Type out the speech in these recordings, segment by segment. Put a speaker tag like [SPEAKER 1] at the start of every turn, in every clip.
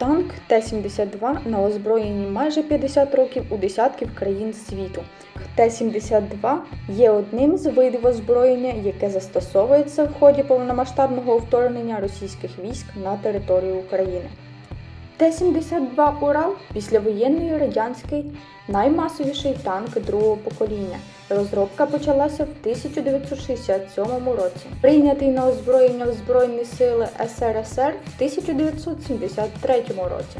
[SPEAKER 1] Танк Т-72 на озброєнні майже 50 років у десятків країн світу. Т-72 є одним з видів озброєння, яке застосовується в ході повномасштабного вторгнення російських військ на територію України. Т-72 Урал післявоєнний радянський наймасовіший танк другого покоління. Розробка почалася в 1967 році. Прийнятий на озброєння в Збройні сили СРСР в 1973 році.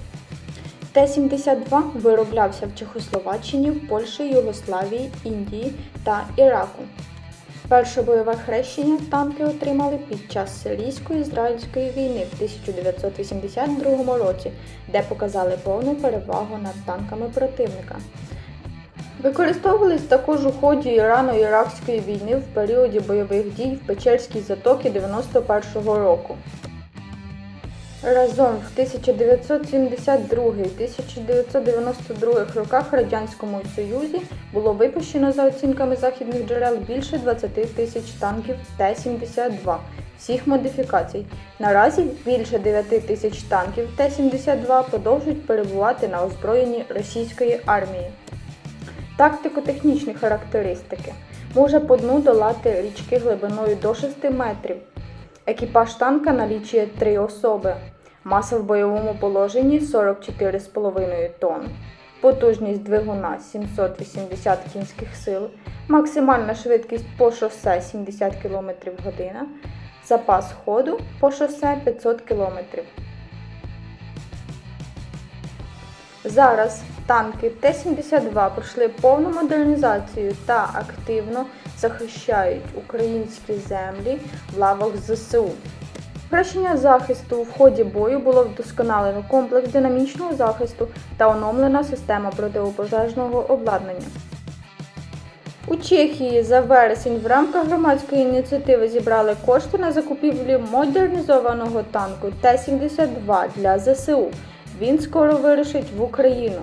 [SPEAKER 1] Т-72 вироблявся в Чехословаччині, Польщі, Югославії, Індії та Іраку. Перше бойове хрещення танки отримали під час сирійсько-ізраїльської війни в 1982 році, де показали повну перевагу над танками противника. Використовувались також у ході Ірано-Іракської війни в періоді бойових дій в Печерській затокі 91-го року. Разом в 1972-1992 роках в Радянському Союзі було випущено за оцінками західних джерел більше 20 тисяч танків Т-72 всіх модифікацій. Наразі більше 9 тисяч танків Т-72 продовжують перебувати на озброєнні російської армії. Тактико-технічні характеристики. Може по дну долати річки глибиною до 6 метрів. Екіпаж танка налічує 3 особи. Маса в бойовому положенні 44,5 тонн. Потужність двигуна 780 кінських сил. Максимальна швидкість по шосе 70 км в годину. Запас ходу по шосе 500 км. Зараз танки Т-72 пройшли повну модернізацію та активно захищають українські землі в лавах ЗСУ. Покращення захисту в ході бою було вдосконалено комплекс динамічного захисту та оновлена система протипожежного обладнання. У Чехії за вересень в рамках громадської ініціативи зібрали кошти на закупівлю модернізованого танку Т-72 для ЗСУ. Він скоро вирушить в Україну.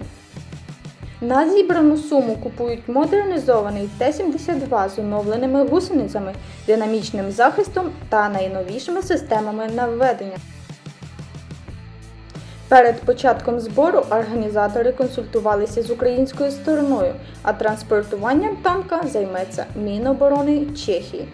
[SPEAKER 1] На зібрану суму купують модернізований Т-72 з оновленими гусеницями, динамічним захистом та найновішими системами наведення. Перед початком збору організатори консультувалися з українською стороною, а транспортуванням танка займеться Міноборони Чехії.